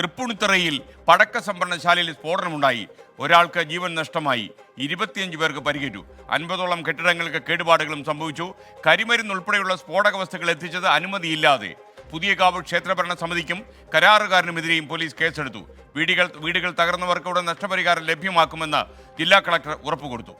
തൃപ്പൂണിത്തറയിൽ പടക്ക സംഭരണശാലയിൽ സ്ഫോടനമുണ്ടായി. ഒരാൾക്ക് ജീവൻ നഷ്ടമായി. ഇരുപത്തിയഞ്ച് പേർക്ക് പരിക്കേറ്റു. അൻപതോളം കെട്ടിടങ്ങൾക്ക് കേടുപാടുകളും സംഭവിച്ചു. കരിമരുന്ന് ഉൾപ്പെടെയുള്ള സ്ഫോടക വസ്തുക്കൾ എത്തിച്ചത് അനുമതിയില്ലാതെ. പുതിയ കാവ് ക്ഷേത്രഭരണ സമിതിക്കും കരാറുകാരനുമെതിരെയും പോലീസ് കേസെടുത്തു. വീടുകൾ വീടുകൾ തകർന്നവർക്ക് ഉടൻ നഷ്ടപരിഹാരം ലഭ്യമാക്കുമെന്ന് ജില്ലാ കളക്ടർ ഉറപ്പുകൊടുത്തു.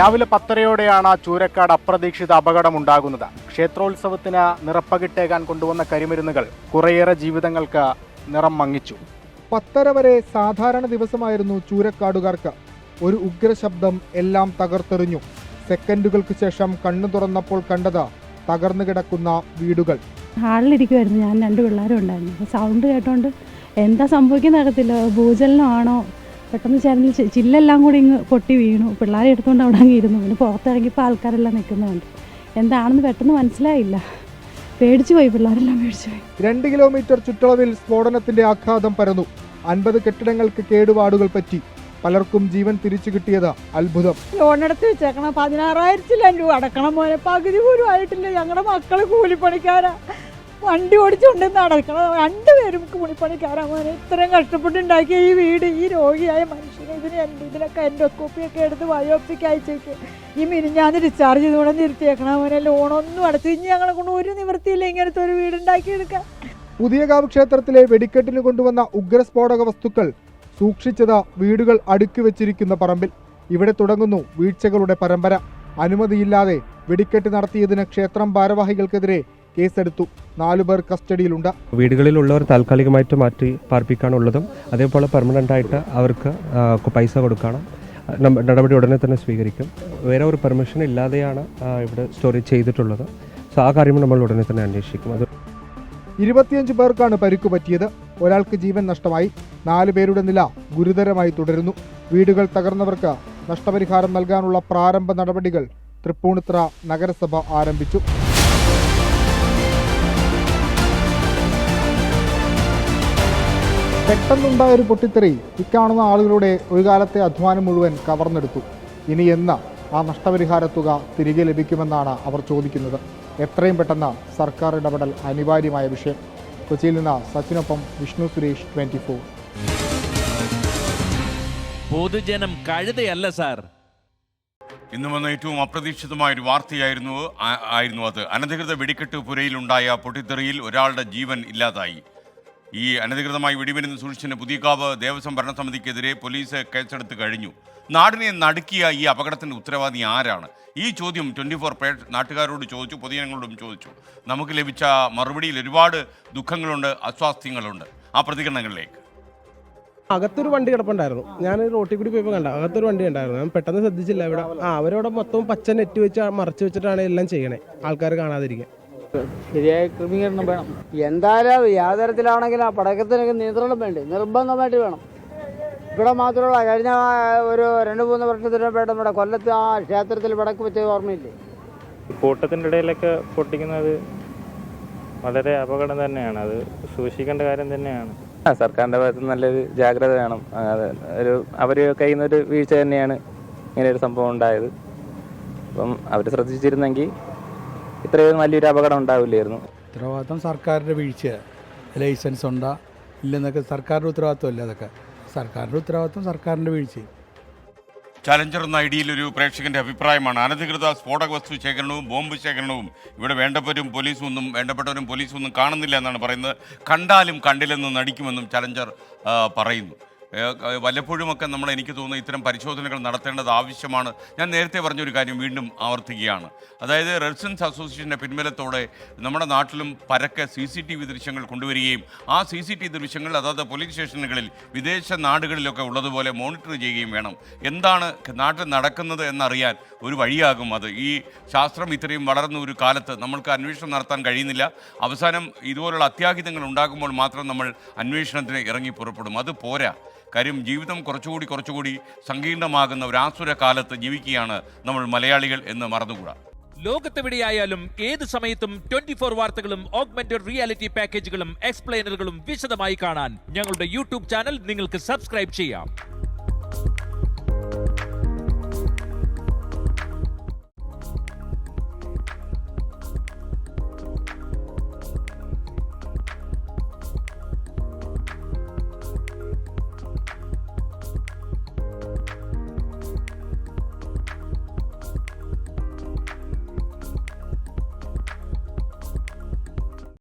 രാവിലെ പത്തരയോടെയാണ് ചൂരക്കാട് അപ്രതീക്ഷിത അപകടമുണ്ടാകുന്നത്. ക്ഷേത്രോത്സവത്തിന് നിറപ്പകിട്ടേകാൻ കൊണ്ടുവന്ന കരിമരുന്നുകൾ കുറേയേറെ ജീവിതങ്ങൾക്ക് നിറം മങ്ങിച്ചു. പത്തര വരെ സാധാരണ ദിവസമായിരുന്നു ചൂരക്കാടുകാർക്ക്. ഒരു ഉഗ്രശബ്ദം എല്ലാം തകർത്തെറിഞ്ഞു. സെക്കൻഡുകൾക്ക് ശേഷം കണ്ണു തുറന്നപ്പോൾ കണ്ടത് തകർന്നു കിടക്കുന്ന വീടുകൾ. ഹാളിലിരിക്കുമായിരുന്നു ഞാൻ രണ്ട് പിള്ളേരും ഉണ്ടായിരുന്നു. സൗണ്ട് കേട്ടോണ്ട് എന്താ സംഭവിക്കുന്ന അറിയത്തില്ല ഭൂചലനമാണോ പെട്ടെന്ന് ചരലിൽ ചി- ചില്ലെല്ലാം കൂടി ഇങ്ങ് പൊട്ടി വീണു. പിള്ളേരെ എടുത്തുകൊണ്ട് അവിടെ അങ്ങ് ഇരുന്നു. പിന്നെ പുറത്തിറങ്ങിയപ്പോൾ ആൾക്കാരെല്ലാം നിൽക്കുന്നുണ്ട് എന്താണെന്ന് പെട്ടെന്ന് മനസ്സിലായില്ല. പേടിച്ചു പോയി പിള്ളേരെല്ലാം പേടിച്ചു പോയി. രണ്ട് കിലോമീറ്റർ ചുറ്റളവിൽ സ്ഫോടനത്തിന്റെ ആഘാതം പരന്നു. അൻപത് കെട്ടിടങ്ങൾക്ക് കേടുപാടുകൾ പറ്റി. പലർക്കും ജീവൻ തിരിച്ചു കിട്ടിയത് അത്ഭുതം. ലോൺ എടുത്ത് വെച്ചേക്കണം. പതിനാറായിരത്തിലും രൂപ അടക്കണം മോനെ. പകുതി പോലും ആയിട്ടില്ല. ഞങ്ങളുടെ മക്കൾ കൂലിപ്പണിക്കാരാ. വണ്ടി ഓടിച്ചുകൊണ്ട് നടക്കണം. രണ്ടുപേരും പോകാൻ ഇത്രയും കഷ്ടപ്പെട്ടുണ്ടാക്കിയ ഈ വീട് ഈ രോഗിയായ മനുഷ്യനെ ഇതിന് എന്റെ ഇതിനൊക്കെ എൻഡോസ്കോപ്പിയൊക്കെ എടുത്ത് ബയോപ്സിക്ക് അയച്ചേക്ക് ഈ മിനിഞ്ഞാന്ന് ഡിസ്ചാർജ് ചെയ്തുകൊണ്ട് നിർത്തിയേക്കണം അവനെ. ലോണൊന്നും അടച്ചു ഇനി ഞങ്ങളെ കൊണ്ട് ഒരു നിവൃത്തിയില്ല ഇങ്ങനത്തെ ഒരു വീട് ഉണ്ടാക്കിയെടുക്കാൻ. പുതിയകാവ് ക്ഷേത്രത്തിലെ വെടിക്കെട്ടിന് കൊണ്ടുവന്ന ഉഗ്രസ്ഫോടക വസ്തുക്കൾ സൂക്ഷിച്ചത് വീടുകൾ അടുക്കി വെച്ചിരിക്കുന്ന പറമ്പിൽ. ഇവിടെ തുടങ്ങുന്നു വീഴ്ചകളുടെ പരമ്പര. അനുമതിയില്ലാതെ വെടിക്കെട്ട് നടത്തിയതിന് ക്ഷേത്രം ഭാരവാഹികൾക്കെതിരെ കേസെടുത്തു. നാലുപേർ കസ്റ്റഡിയിലുണ്ട്. വീടുകളിലുള്ളവർ താൽക്കാലികമായിട്ട് മാറ്റി പാർപ്പിക്കാനുള്ളതും അതേപോലെ പെർമനന്റ് ആയിട്ട് അവർക്ക് പൈസ കൊടുക്കണം. നടപടി ഉടനെ തന്നെ സ്വീകരിക്കും. വേറെ ഒരു പെർമിഷൻ ഇല്ലാതെയാണ് ഇവിടെ സ്റ്റോറേജ് ചെയ്തിട്ടുള്ളത്. സോ ആ കാര്യം നമ്മൾ ഉടനെ തന്നെ അന്വേഷിക്കും. അത് ഇരുപത്തിയഞ്ച് പേർക്കാണ് പരിക്കു പറ്റിയത്. ഒരാൾക്ക് ജീവൻ നഷ്ടമായി. നാല് പേരുടെ നില ഗുരുതരമായി തുടരുന്നു. വീടുകൾ തകർന്നവർക്ക് നഷ്ടപരിഹാരം നൽകാനുള്ള പ്രാരംഭ നടപടികൾ തൃപ്പൂണിത്തുറ നഗരസഭ ആരംഭിച്ചു. പെട്ടെന്നുണ്ടായ ഒരു പൊട്ടിത്തെറി ഇക്കാണുന്ന ആളുകളുടെ ഒരു കാലത്തെ അധ്വാനം മുഴുവൻ കവർന്നെടുത്തു. ഇനി എന്ന? ആ നഷ്ടപരിഹാര തുക തിരികെ ലഭിക്കുമെന്നാണ് അവർ ചോദിക്കുന്നത്. എത്രയും പെട്ടെന്ന് സർക്കാർ ഇടപെടൽ അനിവാര്യമായ വിഷയം. കൊച്ചിയിൽ നിന്ന് സച്ചിനൊപ്പം വിഷ്ണു സുരേഷ് ട്വന്റി ഫോർ. പൊതുജനം കഴുതയല്ല സാർ. ഇന്ന് വന്ന ഏറ്റവും അപ്രതീക്ഷിതമായ ഒരു വാർത്തയായിരുന്നു ആയിരുന്നു അത്. അനധികൃത വെടിക്കെട്ട് പുരയിലുണ്ടായ പൊട്ടിത്തെറിയിൽ ഒരാളുടെ ജീവൻ ഇല്ലാതായി. ഈ അനധികൃതമായി വെടിമരുന്ന് സുരക്ഷിന് പുതിയക്കാവ് ദേവസ്വം ഭരണസമിതിക്കെതിരെ പോലീസ് കേസെടുത്ത് കഴിഞ്ഞു. നാടിനെ നടുക്കിയ ഈ അപകടത്തിന്റെ ഉത്തരവാദി ആരാണ്? ഈ ചോദ്യം ട്വന്റി ഫോർ പേ നാട്ടുകാരോട് ചോദിച്ചു പൊതുജനങ്ങളോടും ചോദിച്ചു. നമുക്ക് ലഭിച്ച മറുപടിയിൽ ഒരുപാട് ദുഃഖങ്ങളുണ്ട് അസ്വാസ്ഥ്യങ്ങളുണ്ട്. ആ പ്രതികരണങ്ങളിലേക്ക്. അകത്തൊരു വണ്ടി കിടപ്പുണ്ടായിരുന്നു. ഞാൻ റോട്ടിൽ കൂടി പോയപ്പോൾ കണ്ട. അകത്തൊരു വണ്ടി ഉണ്ടായിരുന്നു. ഞാൻ പെട്ടെന്ന് ശ്രദ്ധിച്ചില്ല. ഇവിടെ ആ അവരവിടെ മൊത്തം പച്ച നെറ്റ് വെച്ച് മറച്ചു വെച്ചിട്ടാണ് എല്ലാം ചെയ്യണേ. ആൾക്കാർ കാണാതിരിക്കാൻ. ശരിയായ ക്രമീകരണം വേണം. എന്തായാലും യാതരത്തിലാണെങ്കിലും തരത്തിലാണെങ്കിലും ആ പടക്കത്തിനൊക്കെ നിയന്ത്രണം വേണ്ടേ? നിർബന്ധമായിട്ട് വേണം. ഇവിടെ മാത്രമല്ല കഴിഞ്ഞ ഒരു രണ്ട് മൂന്ന് വർഷത്തിന് വേണ്ട നമ്മുടെ കൊല്ലത്ത് ആ ക്ഷേത്രത്തിൽ പടക്ക് വെച്ചത് ഓർമ്മയില്ലേ? കൂട്ടത്തിന്റെ ഇടയിലൊക്കെ പൊട്ടിക്കുന്നത് വളരെ അപകടം തന്നെയാണ്. അത് സൂക്ഷിക്കേണ്ട കാര്യം തന്നെയാണ്. ആ സർക്കാരിന്റെ ഭാഗത്ത് നല്ലൊരു ജാഗ്രത വേണം. ഒരു അവർ കയ്യിൽ നിന്നൊരു വീഴ്ച തന്നെയാണ് ഇങ്ങനെ ഒരു സംഭവം ഉണ്ടായത്. അപ്പം അവർ ശ്രദ്ധിച്ചിരുന്നെങ്കിൽ ഇത്രയും വലിയൊരു അപകടം ഉണ്ടാവില്ലായിരുന്നു. ഉത്തരവാദിത്തം സർക്കാരിന്റെ വീഴ്ച ലൈസൻസ് ഉണ്ടോ ഇല്ലെന്നൊക്കെ സർക്കാരിന്റെ ഉത്തരവാദിത്തമല്ല അതൊക്കെ? സർക്കാരിന്റെ ഉത്തരവാദിത്തം സർക്കാരിന്റെ വീഴ്ച ചലഞ്ചർ എന്ന ഐഡിയിൽ ഒരു പ്രേക്ഷകന്റെ അഭിപ്രായമാണ്. അനധികൃത സ്ഫോടക വസ്തു ശേഖരണവും ബോംബ് ശേഖരണവും ഇവിടെ വേണ്ടവരും പോലീസും ഒന്നും വേണ്ടപ്പെട്ടവരും പോലീസും ഒന്നും കാണുന്നില്ല എന്നാണ് പറയുന്നത്. കണ്ടാലും കണ്ടില്ലെന്ന് നടിക്കുമെന്നും ചലഞ്ചർ പറയുന്നു. വല്ലപ്പോഴുമൊക്കെ നമ്മൾ എനിക്ക് തോന്നുന്നു ഇത്തരം പരിശോധനകൾ നടത്തേണ്ടത് ആവശ്യമാണ്. ഞാൻ നേരത്തെ പറഞ്ഞൊരു കാര്യം വീണ്ടും ആവർത്തിക്കുകയാണ്. അതായത് റെസിഡൻസ് അസോസിയേഷന്റെ പിൻബലത്തോടെ നമ്മുടെ നാട്ടിലും പരക്കെ സി സി ടി വി ദൃശ്യങ്ങൾ കൊണ്ടുവരികയും ആ സി സി ടി ദൃശ്യങ്ങൾ അതാത് പോലീസ് സ്റ്റേഷനുകളിൽ വിദേശ നാടുകളിലൊക്കെ ഉള്ളതുപോലെ മോണിറ്റർ ചെയ്യുകയും വേണം. എന്താണ് നാട്ടിൽ നടക്കുന്നത് എന്നറിയാൻ ഒരു വഴിയാകും അത്. ഈ ശാസ്ത്രം ഇത്രയും വളർന്ന ഒരു കാലത്ത് നമ്മൾക്ക് അന്വേഷണം നടത്താൻ കഴിയുന്നില്ല. അവസാനം ഇതുപോലുള്ള അത്യാഹിതങ്ങൾ ഉണ്ടാകുമ്പോൾ മാത്രം നമ്മൾ അന്വേഷണത്തിന് ഇറങ്ങി പുറപ്പെടും. അത് പോരാ. കാര്യം ജീവിതം കുറച്ചുകൂടി കുറച്ചുകൂടി സങ്കീർണമാകുന്ന ഒരു ആസുര കാലത്ത് ജീവിക്കുകയാണ് നമ്മൾ മലയാളികൾ എന്ന് മറന്നുകൂടാ. ലോകത്തെവിടെയായാലും ഏത് സമയത്തും ട്വന്റി ഫോർ വാർത്തകളും ഓഗ്മെന്റഡ് റിയാലിറ്റി പാക്കേജുകളും എക്സ്പ്ലെയിനറുകളും വിശദമായി കാണാൻ ഞങ്ങളുടെ യൂട്യൂബ് ചാനൽ നിങ്ങൾക്ക് സബ്സ്ക്രൈബ് ചെയ്യാം.